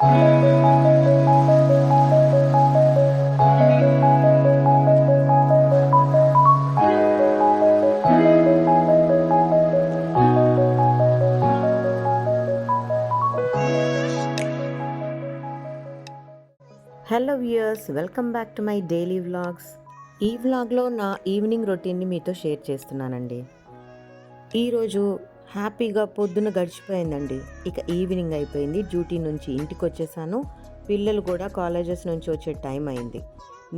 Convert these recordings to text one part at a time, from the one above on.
Hello viewers welcome back to my daily vlogs ఈ వ్లాగ్లో నా ఈవినింగ్ రొటీన్ని మీతో షేర్ చేస్తున్నానండి. ఈరోజు హ్యాపీగా పొద్దున గడిచిపోయిందండి. ఇక ఈవినింగ్ అయిపోయింది. డ్యూటీ నుంచి ఇంటికి వచ్చేసాను పిల్లలు కూడా కాలేజెస్ నుంచి వచ్చే టైం అయింది.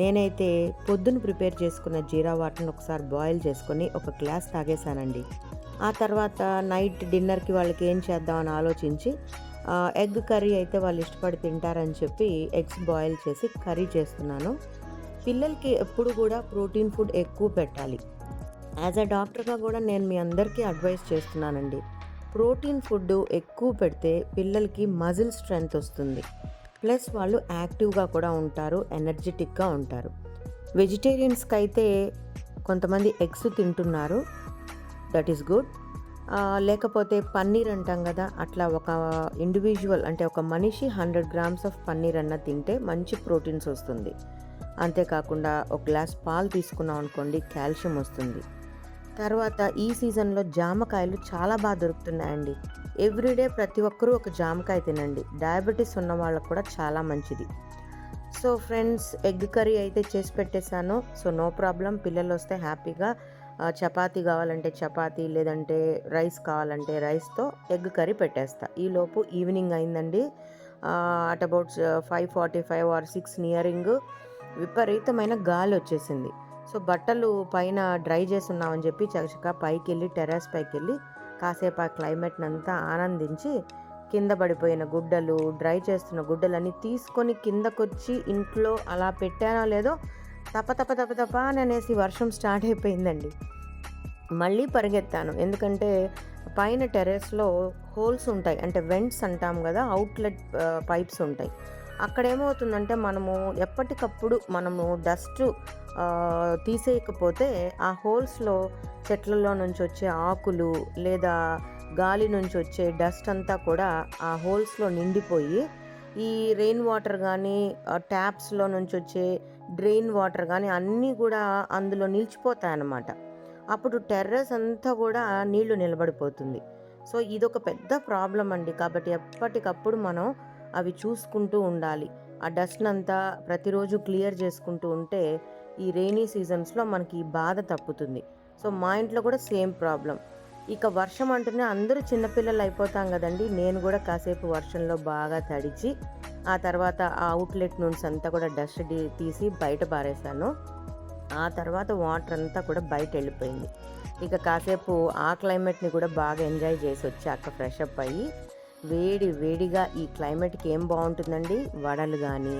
నేనైతే పొద్దున ప్రిపేర్ చేసుకున్న జీరా వాటర్ని ఒకసారి బాయిల్ చేసుకొని ఒక గ్లాస్ తాగేశానండి. ఆ తర్వాత నైట్ డిన్నర్కి వాళ్ళకి ఏం చేద్దామని ఆలోచించి ఎగ్ కర్రీ అయితే వాళ్ళు ఇష్టపడి తింటారని చెప్పి ఎగ్స్ బాయిల్ చేసి కర్రీ చేస్తున్నాను. పిల్లలకి ఎప్పుడు కూడా ప్రోటీన్ ఫుడ్ ఎక్కువ పెట్టాలి. యాజ్ అ డాక్టర్గా కూడా నేను మీ అందరికీ అడ్వైస్ చేస్తున్నానండి. ప్రోటీన్ ఫుడ్ ఎక్కువ పెడితే పిల్లలకి మజిల్ స్ట్రెంగ్త్ వస్తుంది. ప్లస్ వాళ్ళు యాక్టివ్గా కూడా ఉంటారు ఎనర్జెటిక్గా ఉంటారు. వెజిటేరియన్స్కి అయితే కొంతమంది ఎగ్స్ తింటున్నారు. That is good. లేకపోతే పన్నీర్ అంటాం కదా అట్లా ఒక ఇండివిజువల్ అంటే ఒక మనిషి హండ్రెడ్ గ్రామ్స్ ఆఫ్ పన్నీర్ అన్న తింటే మంచి ప్రోటీన్స్ వస్తుంది. అంతేకాకుండా ఒక గ్లాస్ పాలు తీసుకున్నాం అనుకోండి కాల్షియం వస్తుంది. తర్వాత ఈ సీజన్లో జామకాయలు చాలా బాగా దొరుకుతున్నాయండి. ఎవ్రీడే ప్రతి ఒక్కరూ ఒక జామకాయ తినండి. డయాబెటీస్ ఉన్న వాళ్ళకు కూడా చాలా మంచిది. సో ఫ్రెండ్స్ ఎగ్ కర్రీ అయితే చేసి పెట్టేశాను. సో నో ప్రాబ్లం పిల్లలు వస్తే హ్యాపీగా చపాతీ కావాలంటే చపాతీ లేదంటే రైస్ కావాలంటే రైస్తో ఎగ్ కర్రీ పెట్టేస్తా. ఈలోపు ఈవినింగ్ అయిందండి. At about five forty five or six nearing విపరీతమైన గాలి వచ్చేసింది సో బట్టలు పైన డ్రై చేస్తున్నామని చెప్పి చకచకా పైకి వెళ్ళి టెర్రస్ పైకి వెళ్ళి కాసేపు ఆ క్లైమేట్ని అంతా ఆనందించి కింద పడిపోయిన గుడ్డలు డ్రై చేస్తున్న గుడ్డలన్నీ తీసుకొని కిందకొచ్చి ఇంట్లో అలా పెట్టానో లేదో తప తప తప తప అని అనేసి వర్షం స్టార్ట్ అయిపోయిందండి. మళ్ళీ పరిగెత్తాను. ఎందుకంటే పైన టెర్రస్లో హోల్స్ ఉంటాయి. అంటే వెంట్స్ అంటాం కదా అవుట్లెట్ పైప్స్ ఉంటాయి. అక్కడ ఏమవుతుందంటే మనము ఎప్పటికప్పుడు మనము డస్ట్ తీసేయకపోతే ఆ హోల్స్లో చెట్లలో నుంచి వచ్చే ఆకులు లేదా గాలి నుంచి వచ్చే డస్ట్ అంతా కూడా ఆ హోల్స్లో నిండిపోయి ఈ రెయిన్ వాటర్ కానీ ట్యాప్స్లో నుంచి వచ్చే డ్రెయిన్ వాటర్ కానీ అన్నీ కూడా అందులో నిలిచిపోతాయి అన్నమాట అప్పుడు టెర్రస్ అంతా కూడా నీళ్ళు నిలబడిపోతుంది. సో ఇదొక పెద్ద ప్రాబ్లం అండి. కాబట్టి ఎప్పటికప్పుడు మనం అవి చూసుకుంటూ ఉండాలి. ఆ డస్ట్ అంతా ప్రతిరోజు క్లియర్ చేసుకుంటూ ఉంటే ఈ రెయినీ సీజన్స్లో మనకి ఈ బాధ తప్పుతుంది. సో మా ఇంట్లో కూడా సేమ్ ప్రాబ్లం ఇక వర్షం అంటేనే అందరూ చిన్నపిల్లలు అయిపోతాం కదండి. నేను కూడా కాసేపు వర్షంలో బాగా తడిచి ఆ తర్వాత ఆ అవుట్లెట్ నుంచి అంతా కూడా డస్ట్ తీసి బయట పారేశాను. ఆ తర్వాత వాటర్ అంతా కూడా బయట వెళ్ళిపోయింది. ఇక కాసేపు ఆ క్లైమేట్ని కూడా బాగా ఎంజాయ్ చేసి వచ్చాక ఫ్రెష్ అప్ అయ్యి వేడి వేడిగా ఈ క్లైమేట్కి ఏం బాగుంటుందండి? వడలు కానీ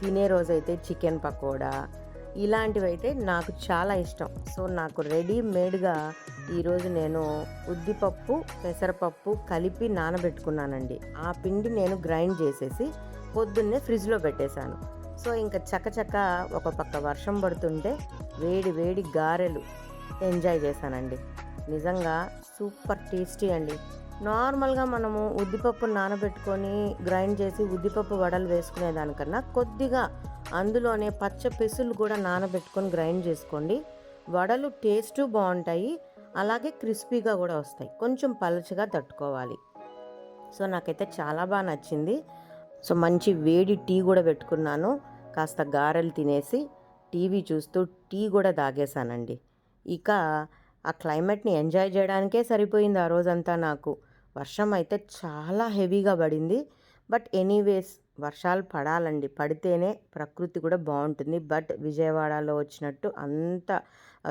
తినే రోజైతే చికెన్ పకోడా ఇలాంటివి అయితే నాకు చాలా ఇష్టం. సో నాకు రెడీమేడ్గా ఈరోజు నేను ఉద్దిపప్పు పెసరపప్పు కలిపి నానబెట్టుకున్నానండి. ఆ పిండి నేను గ్రైండ్ చేసేసి పొద్దున్నే ఫ్రిడ్జ్లో పెట్టేశాను. సో ఇంకా చకచక ఒక పక్క వర్షం పడుతుంటే వేడి వేడి గారెలు ఎంజాయ్ చేశానండి. నిజంగా సూపర్ టేస్టీ అండి. నార్మల్గా మనము ఉద్దిపప్పు నానబెట్టుకొని గ్రైండ్ చేసి ఉద్దిపప్పు వడలు వేసుకునే దానికన్నా కొద్దిగా అందులోనే పచ్చ పెసులు కూడా నానబెట్టుకొని గ్రైండ్ చేసుకోండి. వడలు టేస్ట్ బాగుంటాయి అలాగే క్రిస్పీగా కూడా వస్తాయి. కొంచెం పలుచగా తట్టుకోవాలి. సో నాకైతే చాలా బాగా నచ్చింది. సో మంచి వేడి టీ కూడా పెట్టుకున్నాను. కాస్త గారెలు తినేసి టీవీ చూస్తూ టీ కూడా తాగేశానండి. ఇక ఆ క్లైమేట్ని ఎంజాయ్ చేయడానికే సరిపోయింది ఆ రోజంతా నాకు. వర్షం అయితే చాలా హెవీగా పడింది. బట్ ఎనీవేస్ వర్షాలు పడాలండి. పడితేనే ప్రకృతి కూడా బాగుంటుంది. బట్ విజయవాడలో వచ్చినట్టు అంత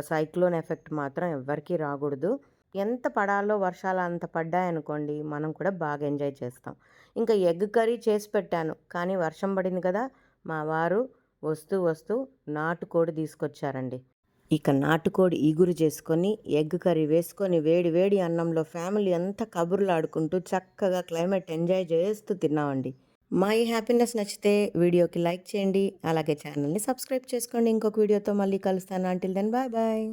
సైక్లోన్ ఎఫెక్ట్ మాత్రం ఎవ్వరికీ రాకూడదు. ఎంత పడాలో వర్షాలు అంత పడ్డాయనుకోండి మనం కూడా బాగా ఎంజాయ్ చేస్తాం. ఇంకా ఎగ్ కర్రీ చేసి పెట్టాను. కానీ వర్షం పడింది కదా మా వారు వస్తూ వస్తూ నాటుకోడి తీసుకొచ్చారండి. ఇక నాటుకోడి ఈగురు చేసుకొని ఎగ్ కర్రీ వేసుకొని వేడి వేడి అన్నంలో ఫ్యామిలీ అంతా కబుర్లు ఆడుకుంటూ చక్కగా క్లైమేట్ ఎంజాయ్ చేస్తూ తిన్నామండి. మా ఈ హ్యాపీనెస్ నచ్చితే వీడియోకి లైక్ చేయండి అలాగే ఛానల్ని సబ్స్క్రైబ్ చేసుకోండి. ఇంకొక వీడియోతో మళ్ళీ కలుస్తాను. Until then bye bye